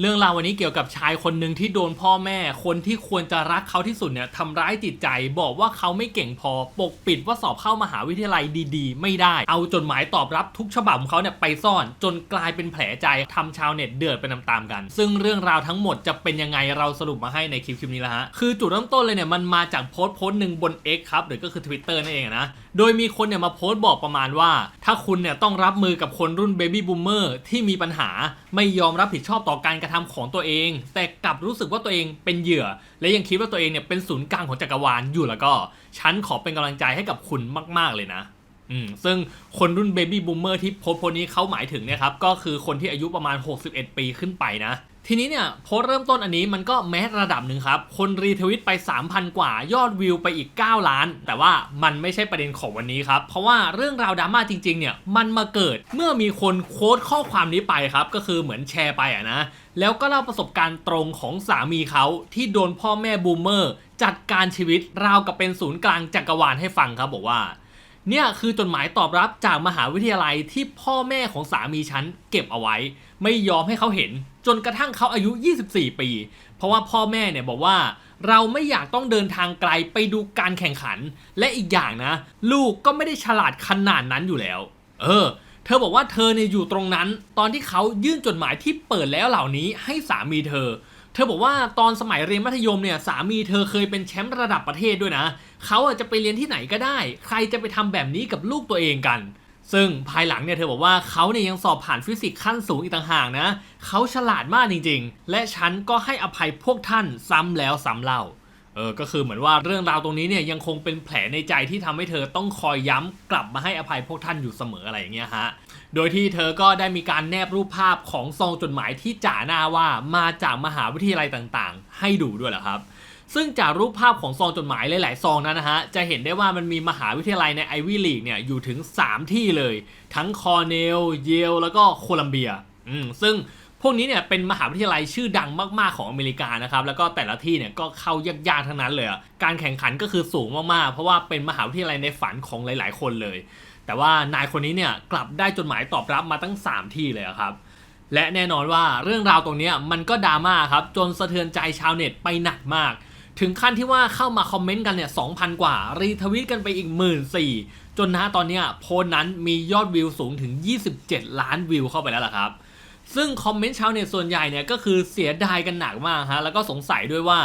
เรื่องราววันนี้เกี่ยวกับชายคนหนึ่งที่โดนพ่อแม่ คนที่ควรจะรักเขาที่สุดเนี่ยทำร้ายจิตใจบอกว่าเขาไม่เก่งพอ ปกปิดว่าสอบเข้ามหาวิทยาลัยดีๆ ไม่ได้ เอาจดหมายตอบรับทุกฉบับของเขาเนี่ยไปซ่อน จนกลายเป็นแผลใจทำชาวเน็ตเดือดไปตามๆกัน ซึ่งเรื่องราวทั้งหมดจะเป็นยังไงเราสรุปมาให้ในคลิปคลิปนี้แล้วฮะคือจุดเริ่มต้นเลยเนี่ยมันมาจากโพสต์โพสต์หนึ่งบน X ครับหรือก็คือ Twitter นั่นเองนะโดยมีคนเนี่ยมาโพสต์บอกประมาณว่า ถ้าคุณเนี่ยต้องรับมือกับคนรุ่นเบบี้บูมเมอร์ที่มีปัญหา ไม่ยอมรับผิดชอบต่อการกระทำของตัวเอง แต่กลับรู้สึกว่าตัวเองเป็นเหยื่อ และยังคิดว่าตัวเองเนี่ยเป็นศูนย์กลางของจักรวาลอยู่แล้วก็ ฉันขอเป็นกำลังใจให้กับคุณมาก ๆเลยนะอืมซึ่งคนรุ่นเบบี้บูมเมอร์ที่โพสต์โพสต์นี้เขาหมายถึงเนี่ยครับก็คือคนที่อายุประมาณ 61 ปีขึ้นไปนะ ทีนี้เนี่ยโพสต์เริ่มต้นอันนี้มันก็แมสระดับหนึ่งครับ คนรีทวิตไป 3,000 กว่ายอดวิวไปอีก 9 ล้าน แต่ว่ามันไม่ใช่ประเด็นของวันนี้ครับ เพราะว่าเรื่องราวดราม่าจริงๆเนี่ยมันมาเกิดเมื่อมีคนโค้ดข้อความนี้ไปครับ ก็คือเหมือนแชร์ไปอะนะแล้วก็เล่าประสบการณ์ตรงของสามีเขาที่โดนพ่อแม่บูมเมอร์ จัดการชีวิตราวกับเป็นศูนย์กลางจักรวาลให้ฟังครับบอกว่า เนี่ยคือจดหมายตอบรับจากมหาวิทยาลัยที่พ่อแม่ของสามีฉันเก็บเอาไว้ ไม่ยอมให้เขาเห็น จนกระทั่งเขาอายุ 24 ปี เพราะว่าพ่อแม่เนี่ยบอกว่า เราไม่อยากต้องเดินทางไกลไปดูการแข่งขัน และอีกอย่างนะ ลูกก็ไม่ได้ฉลาดขนาดนั้นอยู่แล้ว เออ เธอบอกว่าเธอเนี่ยอยู่ตรงนั้น ตอนที่เขายื่นจดหมายที่เปิดแล้วเหล่านี้ให้สามีเธอ เธอบอกว่าตอนสมัยเรียนมัธยมเนี่ยสามีเธอเคยเป็นแชมป์ระดับประเทศด้วยนะเขาอาจจะไปเรียนที่ไหนก็ได้ ใครจะไปทำแบบนี้กับลูกตัวเองกัน ซึ่งภายหลังเนี่ยเธอบอกว่าเขาเนี่ยยังสอบผ่านฟิสิกส์ขั้นสูงอีกต่างหากนะเขาฉลาดมากจริง ๆ และฉันก็ให้อภัยพวกท่านซ้ำแล้วซ้ำเล่าเออก็คือเหมือนว่าเรื่องราวตรงนี้เนี่ยยังคงเป็นแผลในใจที่ทำให้เธอต้องคอยย้ำกลับมาให้อภัยพวกท่านอยู่เสมออะไรอย่างเงี้ยฮะ โดยที่เธอก็ได้มีการแนบรูปภาพของซองจดหมายที่จ่าหน้าว่ามาจากมหาวิทยาลัยต่างๆ ให้ดูด้วยแหละครับ ซึ่งจากรูปภาพของซองจดหมายหลายๆซองนั้นนะฮะ จะเห็นได้ว่ามันมีมหาวิทยาลัยในไอวี่ลีกเนี่ยอยู่ถึง 3 ที่เลย ทั้งคอร์เนล เยล แล้วก็โคลัมเบีย อืม ซึ่ง พวกนี้เนี่ยเป็นมหาวิทยาลัยชื่อดังมากๆของอเมริกานะครับ แล้วก็แต่ละที่เนี่ยก็เข้ายากๆทั้งนั้นเลย การแข่งขันก็คือสูงมากๆ เพราะว่าเป็นมหาวิทยาลัยในฝันของหลาย ๆ คนเลย แต่ว่านายคนนี้เนี่ยกลับได้จดหมายตอบรับมาตั้ง 3 ที่เลยครับ และแน่นอนว่าเรื่องราวตรงนี้มันก็ดราม่าครับจนสะเทือนใจชาวเน็ตไปหนักมาก ถึงขั้นที่ว่าเข้ามาคอมเมนต์กันเนี่ย2,000 กว่า รีทวิตกันไปอีก1 4 0 0 0จนนะตอนนี้โพสนั้นมียอดวิวสูงถึง 27 ล้านวิวเข้าไปแล้วล่ะครับ ซึ่งคอมเมนต์ชาวเน็ตส่วนใหญ่เนี่ยก็คือเสียดายกันหนักมากฮะแล้วก็สงสัยด้วยว่า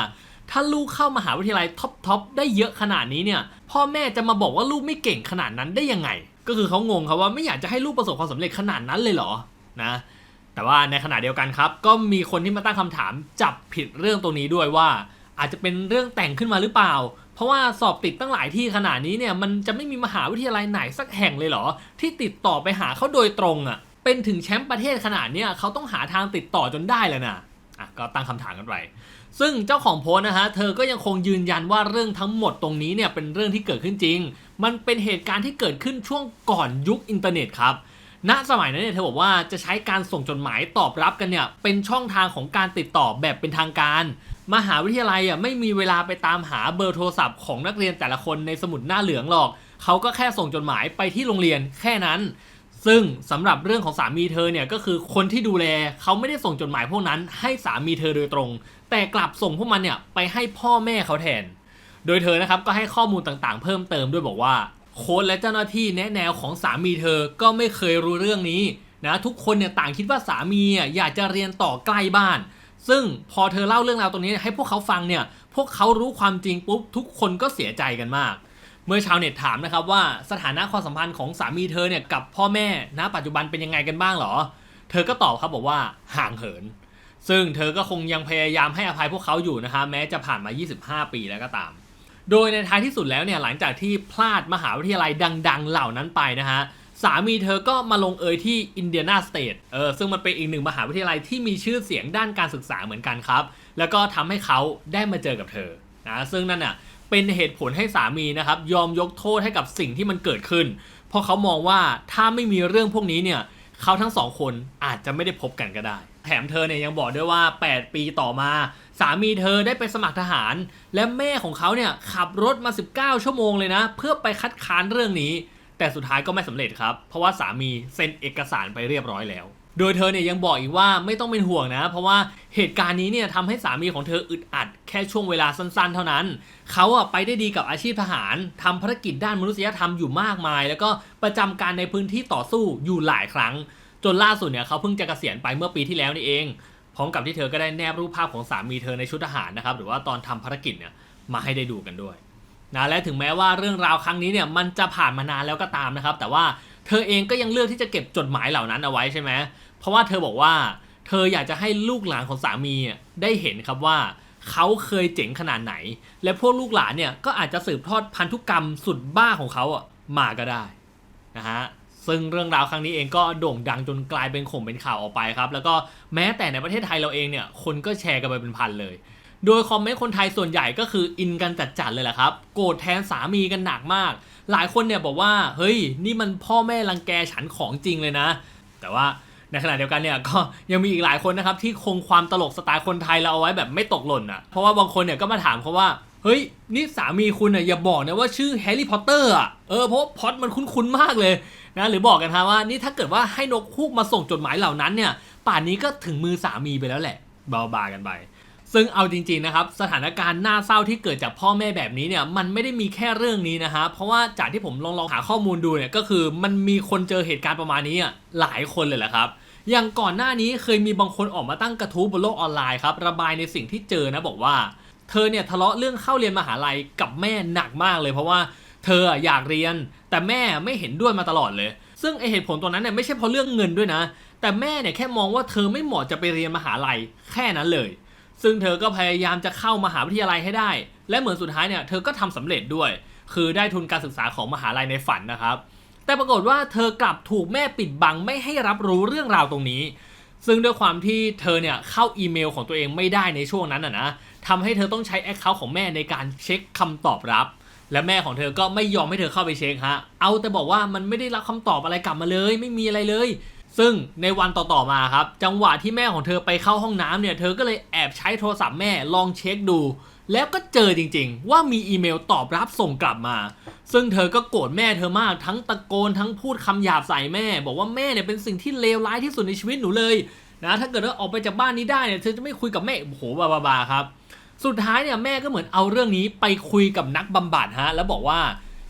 ถ้าลูกเข้ามหาวิทยาลัยท็อปทอปได้เยอะขนาดนี้เนี่ยพ่อแม่จะมาบอกว่าลูกไม่เก่งขนาดนั้นได้ยังไง ก็คือเขางงครับว่าไม่อยากจะให้ลูกประสบความสำเร็จขนาดนั้นเลยเหรอนะแต่ว่าในขณะเดียวกันครับก็มีคนที่มาตั้งคำถามจับผิดเรื่องตรงนี้ด้วยว่า อาจจะเป็นเรื่องแต่งขึ้นมาหรือเปล่า เพราะว่าสอบติดตั้งหลายที่ขนาดนี้เนี่ยมันจะไม่มีมหาวิทยาลัยไหนสักแห่งเลยเหรอ ที่ติดต่อไปหาเขาโดยตรงอะ่ะ เป็นถึงแชมป์ประเทศขนาดเนี้ยเขาต้องหาทางติดต่อจนได้แล้วนะอะก็ตั้งคำถามกันไปซึ่งเจ้าของโพสต์นะฮะ เธอก็ยังคงยืนยันว่าเรื่องทั้งหมดตรงนี้เนี่ยเป็นเรื่องที่เกิดขึ้นจริง มันเป็นเหตุการณ์ที่เกิดขึ้นช่วงก่อนยุคอินเทอร์เน็ตครับ ณ สมัยนั้นเนี่ยเธอบอกว่าจะใช้การส่งจดหมายตอบรับกันเนี่ยเป็นช่องทางของการติดต่อแบบเป็นทางการ มหาวิทยาลัยอะไม่มีเวลาไปตามหาเบอร์โทรศัพท์ของนักเรียนแต่ละคนในสมุดหน้าเหลืองหรอก เขาก็แค่ส่งจดหมายไปที่โรงเรียนแค่นั้น ซึ่งสำหรับเรื่องของสามีเธอเนี่ยก็คือคนที่ดูแลเขาไม่ได้ส่งจดหมายพวกนั้นให้สามีเธอโดยตรง แต่กลับส่งพวกมันเนี่ยไปให้พ่อแม่เขาแทน โดยเธอนะครับก็ให้ข้อมูลต่างๆ เพิ่มเติมด้วยบอกว่าโค้ชและเจ้าหน้าที่แนะแนวของสามีเธอก็ไม่เคยรู้เรื่องนี้นะทุกคนเนี่ยต่างคิดว่าสามีอะอยากจะเรียนต่อใกล้บ้าน ซึ่งพอเธอเล่าเรื่องราวตรงนี้ให้พวกเขาฟังเนี่ยพวกเขารู้ความจริงปุ๊บทุกคนก็เสียใจกันมาก เมื่อชาวเน็ตถามนะครับว่าสถานะความสัมพันธ์ของสามีเธอเนี่ยกับพ่อแม่ณปัจจุบันเป็นยังไงกันบ้างหรอ เธอก็ตอบครับบอกว่าห่างเหิน ซึ่งเธอก็คงยังพยายามให้อภัยพวกเขาอยู่นะคะแม้จะผ่านมา 25 ปีแล้วก็ตาม โดยในท้ายที่สุดแล้วเนี่ยหลังจากที่พลาดมหาวิทยาลัยดัง ๆ เหล่านั้นไปนะฮะสามีเธอก็มาลงเอยที่อินเดียนาสเตทเออซึ่งมันเป็นอีกหนึ่งมหาวิทยาลัยที่มีชื่อเสียงด้านการศึกษาเหมือนกันครับ แล้วก็ทำให้เขาได้มาเจอกับเธอนะซึ่งนั่นน่ะ เป็นเหตุผลให้สามีนะครับ ยอมยกโทษให้กับสิ่งที่มันเกิดขึ้น เพราะเขามองว่าถ้าไม่มีเรื่องพวกนี้เนี่ยเขาทั้งสองคนอาจจะไม่ได้พบกันก็ได้ แถมเธอเนี่ยยังบอกด้วยว่า 8 ปีต่อมา สามีเธอได้ไปสมัครทหาร และแม่ของเขาเนี่ยขับรถมา 19 ชั่วโมงเลยนะ เพื่อไปคัดค้านเรื่องนี้ แต่สุดท้ายก็ไม่สำเร็จครับ เพราะว่าสามีเซ็นเอกสารไปเรียบร้อยแล้ว โดยเธอเนี่ยยังบอกอีกว่าไม่ต้องเป็นห่วงนะ เพราะว่าเหตุการณ์นี้เนี่ยทำให้สามีของเธออึดอัดแค่ช่วงเวลาสั้นๆ เท่านั้น เขาอะไปได้ดีกับอาชีพทหารทำภารกิจด้านมนุษยธรรมอยู่มากมาย แล้วก็ประจำการในพื้นที่ต่อสู้อยู่หลายครั้ง จนล่าสุดเนี่ยเขาเพิ่งจะเกษียณไปเมื่อปีที่แล้วนี่เอง พร้อมกับที่เธอก็ได้แนบรูปภาพของสามีเธอในชุดทหารนะครับหรือว่าตอนทำภารกิจเนี่ยมาให้ได้ดูกันด้วยนะและถึงแม้ว่าเรื่องราวครั้งนี้เนี่ยมันจะผ่านมานานแล้วก็ตามนะครับ แต่ว่า เธอเองก็ยังเลือกที่จะเก็บจดหมายเหล่านั้นเอาไว้ใช่ไหมเพราะว่าเธอบอกว่า เธออยากจะให้ลูกหลานของสามีได้เห็นครับว่าเขาเคยเจ๋งขนาดไหน และพวกลูกหลานเนี่ยก็อาจจะสืบทอดพันธุกรรมสุดบ้าของเขาอะมาก็ได้นะฮะซึ่งเรื่องราวครั้งนี้เองก็โด่งดังจนกลายเป็นข่งเป็นข่าวออกไปครับ แล้วก็แม้แต่ในประเทศไทยเราเองเนี่ยคนก็แชร์กันไปเป็นพันเลย โดยคอมเมนต์คนไทยส่วนใหญ่ก็คืออินกันจัดๆเลยแหละครับ โกรธแทนสามีกันหนักมาก หลายคนเนี่ยบอกว่า เฮ้ย นี่มันพ่อแม่รังแกฉันของจริงเลยนะ แต่ว่าในขณะเดียวกันเนี่ยก็ยังมีอีกหลายคนนะครับที่คงความตลกสไตล์คนไทยเราเอาไว้แบบไม่ตกหล่นอะ เพราะว่าบางคนเนี่ยก็มาถามเขาว่า เฮ้ย นี่สามีคุณน่ะอย่าบอกนะว่าชื่อแฮร์รี่พอตเตอร์อะ เออเพราะพอดมันคุ้นๆมากเลยนะหรือบอกกันฮะว่านี่ถ้าเกิดว่าให้นกฮูกมาส่งจดหมายเหล่านั้นเนี่ย ป่านนี้ก็ถึงมือสามีไปแล้วแหละเบาบากันไป ซึ่งเอาจริงๆนะครับสถานการณ์น่าเศร้าที่เกิดจากพ่อแม่แบบนี้เนี่ยมันไม่ได้มีแค่เรื่องนี้นะฮะเพราะว่าจากที่ผมลองลองหาข้อมูลดูเนี่ยก็คือมันมีคนเจอเหตุการณ์ประมาณนี้หลายคนเลยแหละครับอย่างก่อนหน้านี้เคยมีบางคนออกมาตั้งกระทู้บนโลกออนไลน์ครับระบายในสิ่งที่เจอนะบอกว่า เธอเนี่ยทะเลาะเรื่องเข้าเรียนมหาลัยกับแม่หนักมากเลยเพราะว่าเธออยากเรียน แต่แม่ไม่เห็นด้วยมาตลอดเลย ซึ่งไอเหตุผลตัวนั้นเนี่ยไม่ใช่เพราะเรื่องเงินด้วยนะ แต่แม่เนี่ยแค่มองว่าเธอไม่เหมาะจะไปเรียนมหาลัยแค่นั้นเลย ซึ่งเธอก็พยายามจะเข้ามหาวิทยาลัยให้ได้ และเหมือนสุดท้ายเนี่ยเธอก็ทำสำเร็จด้วย คือได้ทุนการศึกษาของมหาลัยในฝันนะครับ แต่ปรากฏว่าเธอกลับถูกแม่ปิดบังไม่ให้รับรู้เรื่องราวตรงนี้ ซึ่งด้วยความที่เธอเนี่ยเข้าอีเมลของตัวเองไม่ได้ในช่วงนั้นอะนะทำให้เธอต้องใช้แอคเคาท์ของแม่ในการเช็คคำตอบรับและแม่ของเธอก็ไม่ยอมให้เธอเข้าไปเช็คฮะ เอาแต่บอกว่ามันไม่ได้รับคำตอบอะไรกลับมาเลย ไม่มีอะไรเลย ซึ่งในวันต่อๆมาครับ จังหวะที่แม่ของเธอไปเข้าห้องน้ำเนี่ย เธอก็เลยแอบใช้โทรศัพท์แม่ลองเช็คดู แล้วก็เจอจริงๆ ว่ามีอีเมลตอบรับส่งกลับมา ซึ่งเธอก็โกรธแม่เธอมากทั้งตะโกนทั้งพูดคำหยาบใส่แม่ บอกว่าแม่เนี่ยเป็นสิ่งที่เลวร้ายที่สุดในชีวิตหนูเลยนะถ้าเกิดว่าออกไปจากบ้านนี้ได้เนี่ยเธอจะไม่คุยกับแม่โอ้โหบาบาบาครับ สุดท้ายเนี่ยแม่ก็เหมือนเอาเรื่องนี้ไปคุยกับนักบำบัดฮะแล้วบอกว่า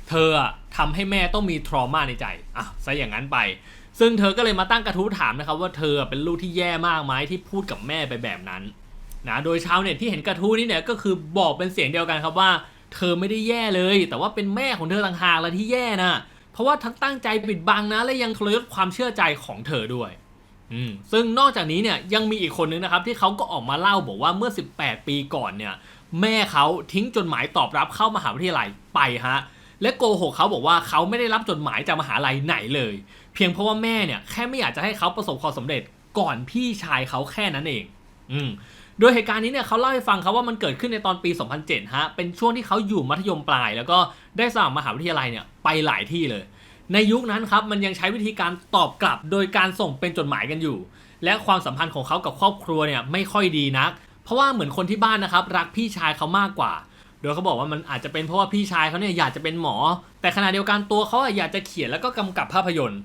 เธออะทำให้แม่ต้องมีทรมาในใจอะซะอย่างนั้นไป ซึ่งเธอก็เลยมาตั้งกระทู้ถามนะครับว่าเธอเป็นลูกที่แย่มากไหมที่พูดกับแม่ไปแบบนั้นนะโดยชาวเน็ตที่เห็นกระทู้นี้เนี่ยก็คือบอกเป็นเสียงเดียวกันครับว่า เธอไม่ได้แย่เลย แต่ว่าเป็นแม่ของเธอต่างหากละที่แย่นะเพราะว่าทั้งตั้งใจปิดบังนะ และยังทรยศความเชื่อใจของเธอด้วยอืมซึ่งนอกจากนี้เนี่ยยังมีอีกคนนึงนะครับที่เขาก็ออกมาเล่าบอกว่าเมื่อ 18 ปีก่อนเนี่ยแม่เขาทิ้งจดหมายตอบรับเข้ามหาวิทยาลัยไปฮะและโกหกเขาบอกว่าเขาไม่ได้รับจดหมายจากมหาลัยไหนเลย พียงเพราะว่าแม่เนี่ยแค่ไม่อยากจะให้เขาประสบความสำเร็จก่อนพี่ชายเขาแค่นั้นเอง อืมโดยเหตุการณ์นี้เนี่ยเขาเล่าให้ฟังครับว่ามันเกิดขึ้นในตอนปี 2007 ฮะ เป็นช่วงที่เขาอยู่มัธยมปลาย แล้วก็ได้สมัครมหาวิทยาลัยเนี่ยไปหลายที่เลย ในยุคนั้นครับมันยังใช้วิธีการตอบกลับ โดยการส่งเป็นจดหมายกันอยู่ และความสัมพันธ์ของเขากับครอบครัวเนี่ยไม่ค่อยดีนัก เพราะว่าเหมือนคนที่บ้านนะครับรักพี่ชายเขามากกว่า โดยเขาบอกว่ามันอาจจะเป็นเพราะว่าพี่ชายเขาเนี่ยอยากจะเป็นหมอ แต่ขณะเดียวกันตัวเขาอะอยากจะเขียนแล้วก็กำกับภาพยนตร์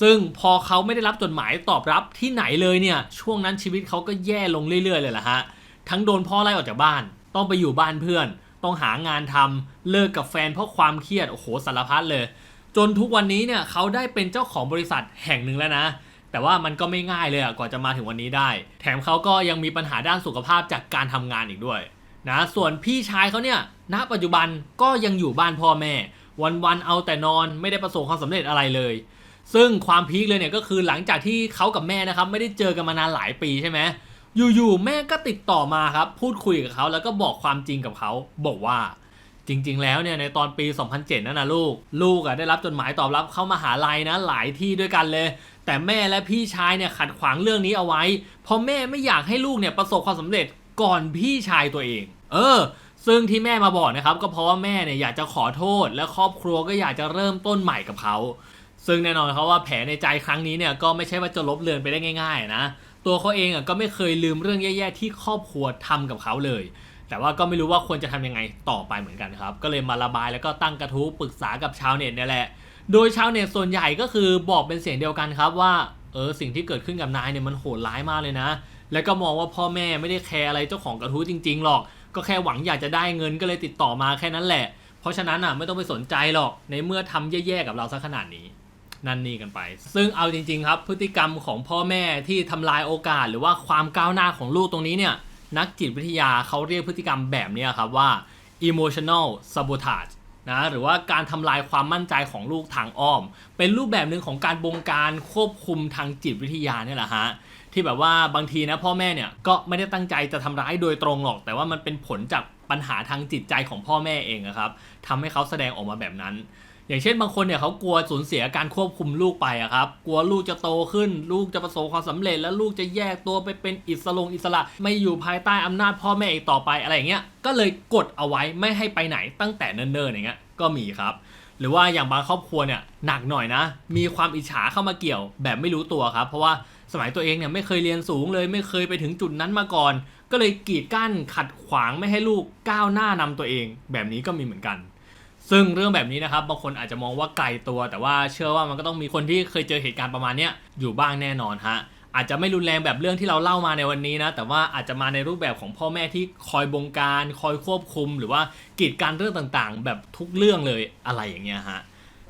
ซึ่งพอเขาไม่ได้รับจดหมายตอบรับที่ไหนเลยเนี่ยช่วงนั้นชีวิตเขาก็แย่ลงเรื่อยๆเลยล่ะฮะทั้งโดนพ่อไล่ออกจากบ้าน ต้องไปอยู่บ้านเพื่อน ต้องหางานทำเลิกกับแฟนเพราะความเครียดโอ้โหสารพัดเลย จนทุกวันนี้เนี่ยเขาได้เป็นเจ้าของบริษัทแห่งหนึ่งแล้วนะ แต่ว่ามันก็ไม่ง่ายเลยอะกว่อนจะมาถึงวันนี้ได้ แถมเขาก็ยังมีปัญหาด้านสุขภาพจากการทำงานอีกด้วยนะส่วนพี่ชายเขาเนี่ยณปัจจุบันก็ยังอยู่บ้านพ่อแม่ วันๆเอาแต่นอนไม่ได้ประสบความสำเร็จอะไรเลย ซึ่งความพีคเลยเนี่ยก็คือหลังจากที่เขากับแม่นะครับไม่ได้เจอกันมานานหลายปีใช่ไหมอยู่ๆแม่ก็ติดต่อมาครับพูดคุยกับเขาแล้วก็บอกความจริงกับเขาบอกว่าจริง ๆ แล้วเนี่ยในตอนปี 2007 นั่นนะลูก ลูกอะได้รับจดหมายตอบรับเข้ามาหาลัยนะหลายที่ด้วยกันเลย แต่แม่และพี่ชายเนี่ยขัดขวางเรื่องนี้เอาไว้เพราะแม่ไม่อยากให้ลูกเนี่ยประสบความสำเร็จก่อนพี่ชายตัวเอง เออ ซึ่งที่แม่มาบอกนะครับก็เพราะว่าแม่เนี่ยอยากจะขอโทษ และครอบครัวก็อยากจะเริ่มต้นใหม่กับเขา ซึ่งแน่นอนเขาว่าแผลในใจครั้งนี้เนี่ยก็ไม่ใช่ว่าจะลบเลือนไปได้ง่ายๆนะ ตัวเขาเองอะก็ไม่เคยลืมเรื่องแย่ๆที่ครอบครัวทำกับเขาเลย แต่ว่าก็ไม่รู้ว่าควรจะทำยังไงต่อไปเหมือนกันครับ ก็เลยมาระบายแล้วก็ตั้งกระทู้ปรึกษากับชาวเน็ตนี่แหละ โดยชาวเน็ตส่วนใหญ่ก็คือบอกเป็นเสียงเดียวกันครับว่า เออสิ่งที่เกิดขึ้นกับนายเนี่ยมันโหดร้ายมากเลยนะ แล้วก็มองว่าพ่อแม่ไม่ได้แคร์อะไรเจ้าของกระทู้จริง ๆหรอก ก็แค่หวังอยากจะได้เงินก็เลยติดต่อมาแค่นั้นแหละ เพราะฉะนั้นอะไม่ต้องไปสนใจหรอกในเมื่อทำแย่ๆกับเราซะขนาดนี้ นั่นนี่กันไป ซึ่งเอาจริง ๆ ครับ พฤติกรรมของพ่อแม่ที่ทำลายโอกาส หรือว่าความก้าวหน้าของลูกตรงนี้เนี่ย นักจิตวิทยาเขาเรียกพฤติกรรมแบบเนี้ยครับว่า emotional sabotage นะหรือว่าการทำลายความมั่นใจของลูกทางอ้อม เป็นรูปแบบหนึ่งของการบงการควบคุมทางจิตวิทยาเนี่ยแหละฮะที่แบบว่าบางทีนะพ่อแม่เนี่ยก็ไม่ได้ตั้งใจจะทำร้ายโดยตรงหรอก แต่ว่ามันเป็นผลจากปัญหาทางจิตใจของพ่อแม่เองอะครับทำให้เขาแสดงออกมาแบบนั้น อย่างเช่นบางคนเนี่ยเขากลัวสูญเสียการควบคุมลูกไปอะครับ กลัวลูกจะโตขึ้น ลูกจะประสบความสำเร็จ แล้วลูกจะแยกตัวไปเป็นอิสระอิสระ ไม่อยู่ภายใต้อำนาจพ่อแม่อีกต่อไปอะไรอย่างเงี้ย ก็เลยกดเอาไว้ไม่ให้ไปไหนตั้งแต่เนิ่นๆอย่างเงี้ย ก็มีครับ หรือว่าอย่างบางครอบครัวเนี่ยหนักหน่อยนะ มีความอิจฉาเข้ามาเกี่ยวแบบไม่รู้ตัวครับ เพราะว่าสมัยตัวเองเนี่ยไม่เคยเรียนสูงเลย ไม่เคยไปถึงจุดนั้นมาก่อน ก็เลยกีดกั้นขัดขวางไม่ให้ลูกก้าวหน้านำตัวเอง แบบนี้ก็มีเหมือนกัน ซึ่งเรื่องแบบนี้นะครับบางคนอาจจะมองว่าไกลตัว แต่ว่าเชื่อว่ามันก็ต้องมีคนที่เคยเจอเหตุการณ์ประมาณนี้อยู่บ้างแน่นอนฮะอาจจะไม่รุนแรงแบบเรื่องที่เราเล่ามาในวันนี้นะ แต่ว่าอาจจะมาในรูปแบบของพ่อแม่ที่คอยบงการ คอยควบคุม หรือว่ากีดการเรื่องต่างๆ แบบทุกเรื่องเลยอะไรอย่างเงี้ยฮะ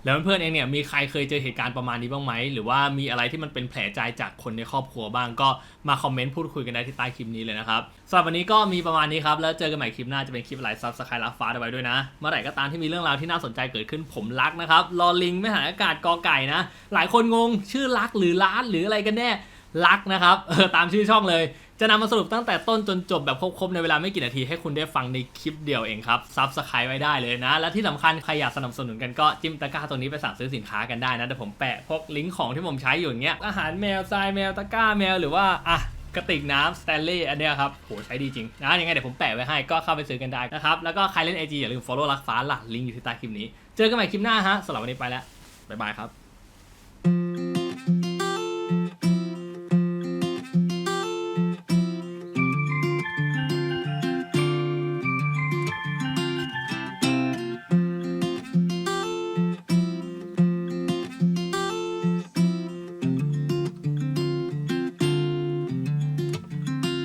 แล้วเพื่อนเองเนี่ยมีใครเคยเจอเหตุการณ์ประมาณนี้บ้างไหม หรือว่ามีอะไรที่มันเป็นแผลใจจากคนในครอบครัวบ้างก็มาคอมเมนต์พูดคุยกันได้ที่ใต้คลิปนี้เลยนะครับสำหรับวันนี้ก็มีประมาณนี้ครับ แล้วเจอกันใหม่คลิปหน้าจะเป็นคลิปไลฟ์ซับสไครต์รับฟ้าเอาไว้ด้วยนะ เมื่อไหร่ก็ตามที่มีเรื่องราวที่น่าสนใจเกิดขึ้นผมรักนะครับรอลิงไม่หาอากาศกอไก่นะ หลายคนงงชื่อรักหรือล้านหรืออะไรกันแน่รักนะครับเออตามชื่อช่องเลย จะนำมาสรุปตั้งแต่ต้นจนจบแบบครบๆ ในเวลาไม่กี่นาทีให้คุณได้ฟังในคลิปเดียวเองครับซับสไครต์ไว้ได้เลยนะ และที่สำคัญใครอยากสนับสนุนกันก็จิ้มตะกร้าตรงนี้ไปสั่งซื้อสินค้ากันได้นะเดี๋ยวผมแปะพวกลิงก์ของที่ผมใช้อยู่อย่างเงี้ยอาหารแมวทรายแมวตะกร้าแมวหรือว่าอะกระติกน้ำสแตนเลย์อันเนี้ยครับโหใช้ดีจริงนะยังไงเดี๋ยวผมแปะไว้ให้ก็เข้าไปซื้อกันได้นะครับแล้วก็ใครเล่น IG อย่าลืม follow รักฟ้าหลักลิงก์อยู่ที่ใต้คลิปนี้ เจอกันใหม่คลิปหน้าฮะสำหรับวันนี้ไปแล้วบ๊ายบายครับ